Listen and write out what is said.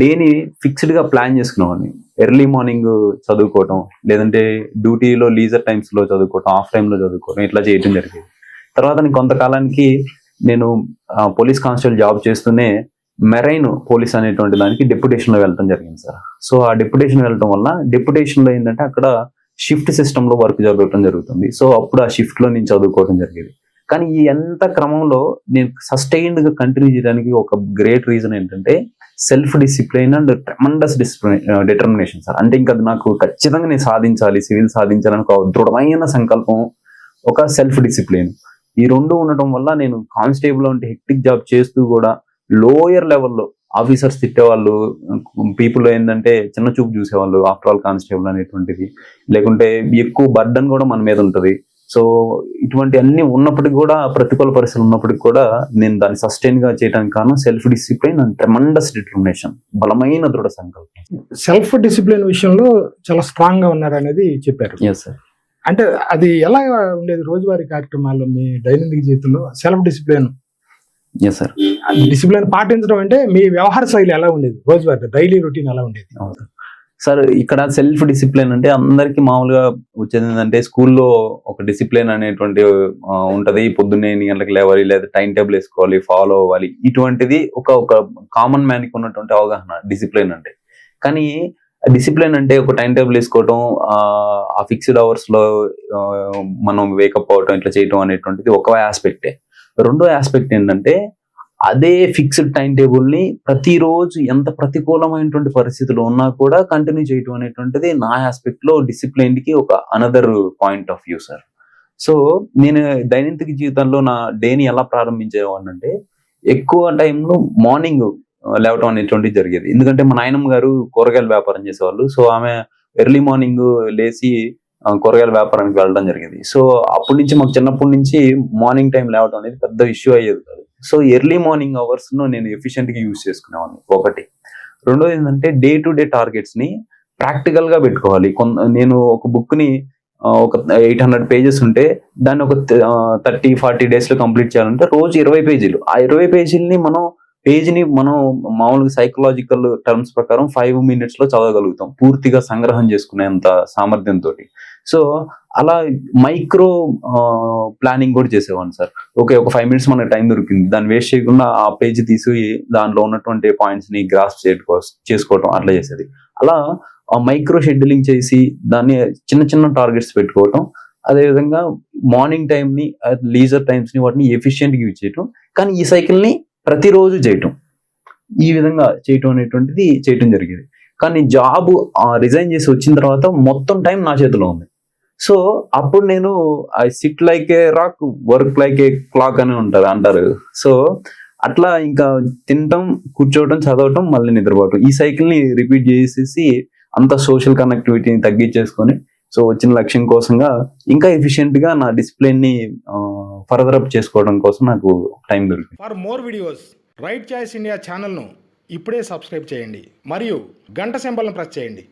డేని ఫిక్స్డ్గా ప్లాన్ చేసుకునేవాడిని ఎర్లీ మార్నింగ్ చదువుకోవటం లేదంటే డ్యూటీలో లీజర్ టైమ్స్లో చదువుకోవటం ఆఫ్ టైంలో చదువుకోవటం ఇట్లా చేయటం జరిగేది. తర్వాత నేను కొంతకాలానికి నేను పోలీస్ కానిస్టేబుల్ జాబ్ చేస్తూనే మెరైన్ పోలీస్ అనేటువంటి దానికి డెప్యుటేషన్ వెళ్ళటం జరిగింది సార్. సో ఆ డెప్యుటేషన్ వెళ్ళటం వల్ల డెప్యుటేషన్లో ఏంటంటే అక్కడ షిఫ్ట్ సిస్టంలో వర్క్ జరగటం జరుగుతుంది. సో అప్పుడు ఆ షిఫ్ట్లో నేను చదువుకోవడం జరిగేది. కానీ ఈ ఎంత క్రమంలో నేను సస్టైన్డ్గా కంటిన్యూ చేయడానికి ఒక గ్రేట్ రీజన్ ఏంటంటే self discipline and tremendous discipline determination sir అంటే ఇంకా అది నాకు ఖచ్చితంగా నేను సాధించాలి సివిల్ సాధించాలని ఒక దృఢమైన సంకల్పం ఒక సెల్ఫ్ డిసిప్లిన్. ఈ రెండు ఉండటం వల్ల నేను కానిస్టేబుల్ అంటే హెక్టిక్ జాబ్ చేస్తూ కూడా లోయర్ లెవెల్లో ఆఫీసర్స్ తిట్టేవాళ్ళు పీపుల్ ఏంటంటే చిన్న చూపు చూసేవాళ్ళు ఆఫ్టర్ ఆల్ కానిస్టేబుల్ అనేటువంటిది. లేకుంటే ఎక్కువ బర్డన్ కూడా మన మీద ఉంటుంది. సో ఇటువంటి అన్ని ఉన్నప్పటికీ కూడా ప్రతికూల పరిస్థితులు ఉన్నప్పటికీ కూడా నేను దాన్ని సస్టైన్గా చేయడానికి కారణం self discipline and tremendous determination బలమైన దృఢ సంకల్పం. సెల్ఫ్ డిసిప్లిన్ విషయంలో చాలా స్ట్రాంగ్గా ఉన్నారనేది చెప్పారు. ఎస్ సార్ అంటే అది ఎలా ఉండేది రోజువారీ కార్యక్రమాల్లో మీ దైనందిక జీవితంలో? Self discipline yes sir discipline పాటించడం అంటే మీ వ్యవహార శైలి ఎలా ఉండేది? రోజువారీ డైలీ రొటీన్ ఎలా ఉండేది? సార్ ఇక్కడ సెల్ఫ్ డిసిప్లిన్ అంటే అందరికి మామూలుగా వచ్చేది ఏంటంటే స్కూల్లో ఒక డిసిప్లిన్ అనేటువంటి ఉంటది. పొద్దున్నే ఎన్ని గంటలకు లేవాలి లేదా టైం టేబుల్ వేసుకోవాలి ఫాలో అవ్వాలి. ఇటువంటిది ఒక ఒక కామన్ మ్యాన్కి ఉన్నటువంటి అవగాహన డిసిప్లిన్ అంటే. కానీ డిసిప్లిన్ అంటే ఒక టైం టేబుల్ వేసుకోవటం ఆ, ఫిక్స్డ్ అవర్స్లో మనం వేకప్ అవటం ఇట్లా చేయటం అనేటువంటిది ఒక ఆస్పెక్టే. రెండో ఆస్పెక్ట్ ఏంటంటే అదే ఫిక్స్డ్ టైం టేబుల్ని ప్రతిరోజు ఎంత ప్రతికూలమైనటువంటి పరిస్థితులు ఉన్నా కూడా కంటిన్యూ చేయటం అనేటువంటిది నా ఆస్పెక్ట్లో లో డిసిప్లిన్కి ఒక another point of view sir so నేను దైనందిక జీవితంలో నా డేని ఎలా ప్రారంభించేవాడిని అంటే ఎక్కువ టైంలో మార్నింగ్ లేవటం అనేటువంటిది జరిగేది. ఎందుకంటే మా నాయనమ్మ గారు కూరగాయల వ్యాపారం చేసేవాళ్ళు. సో ఆమె ఎర్లీ మార్నింగ్ లేచి కూరగాయల వ్యాపారానికి వెళ్ళడం జరిగేది. సో అప్పటి నుంచి మాకు చిన్నప్పటి నుంచి మార్నింగ్ టైం లేవటం అనేది పెద్ద ఇష్యూ అయ్యేది కాదు. సో ఎర్లీ మార్నింగ్ అవర్స్ను నేను ఎఫిషియెంట్గా యూజ్ చేసుకునేవాడిని. ఒకటి. రెండోది ఏంటంటే డే టు డే టార్గెట్స్ని ప్రాక్టికల్గా పెట్టుకోవాలి. కొన్- నేను ఒక బుక్ని ఒక ఎయిట్ హండ్రెడ్ పేజెస్ ఉంటే దాన్ని ఒక థర్టీ ఫార్టీ డేస్లో కంప్లీట్ చేయాలంటే రోజు ఇరవై పేజీలు. ఆ ఇరవై పేజీలని మనం పేజీని మనం మామూలుగా సైకలాజికల్ టర్మ్స్ ప్రకారం ఫైవ్ మినిట్స్లో చదవగలుగుతాం. పూర్తిగా సంగ్రహం చేసుకునేంత సామర్థ్యంతో సో అలా మైక్రో ప్లానింగ్ కూడా చేసేవాడిని సార్. ఓకే ఒక ఫైవ్ మినిట్స్ మనకి టైం దొరికింది. దాన్ని వేస్ట్ చేయకుండా ఆ పేజ్ తీసి దానిలో ఉన్నటువంటి పాయింట్స్ని గ్రాస్ చేసుకోవటం అట్లా చేసేది. అలా ఆ మైక్రో షెడ్యూలింగ్ చేసి దాన్ని చిన్న చిన్న టార్గెట్స్ పెట్టుకోవటం. అదేవిధంగా మార్నింగ్ టైంని లీజర్ టైమ్స్ని వాటిని ఎఫిషియెంట్గా యూజ్ చేయటం. కానీ ఈ సైకిల్ని ప్రతిరోజు చేయటం. ఈ విధంగా చేయటం అనేటువంటిది చేయటం జరిగేది. కానీ జాబ్ రిజైన్ చేసి వచ్చిన తర్వాత మొత్తం టైం నా చేతిలో ఉంది. సో అప్పుడు నేను I sit like a rock work like a clock అని ఉంటుంది అంటారు. సో అట్లా ఇంకా తినటం కూర్చోవటం చదవటం మళ్ళీ నిద్రపోవటం. ఈ సైకిల్ని రిపీట్ చేసేసి అంత సోషల్ కనెక్టివిటీని తగ్గించేసుకొని సో వచ్చిన లక్ష్యం కోసంగా ఇంకా ఎఫిషియెంట్గా నా డిసిప్లిన్ని ఫర్దర్ అప్ చేసుకోవడం కోసం నాకు టైం దొరికింది. For more videos right choice India ఛానల్ను ఇప్పుడే సబ్స్క్రైబ్ చేయండి. మరియు గంట సింబల్ను ప్రెస్ చేయండి.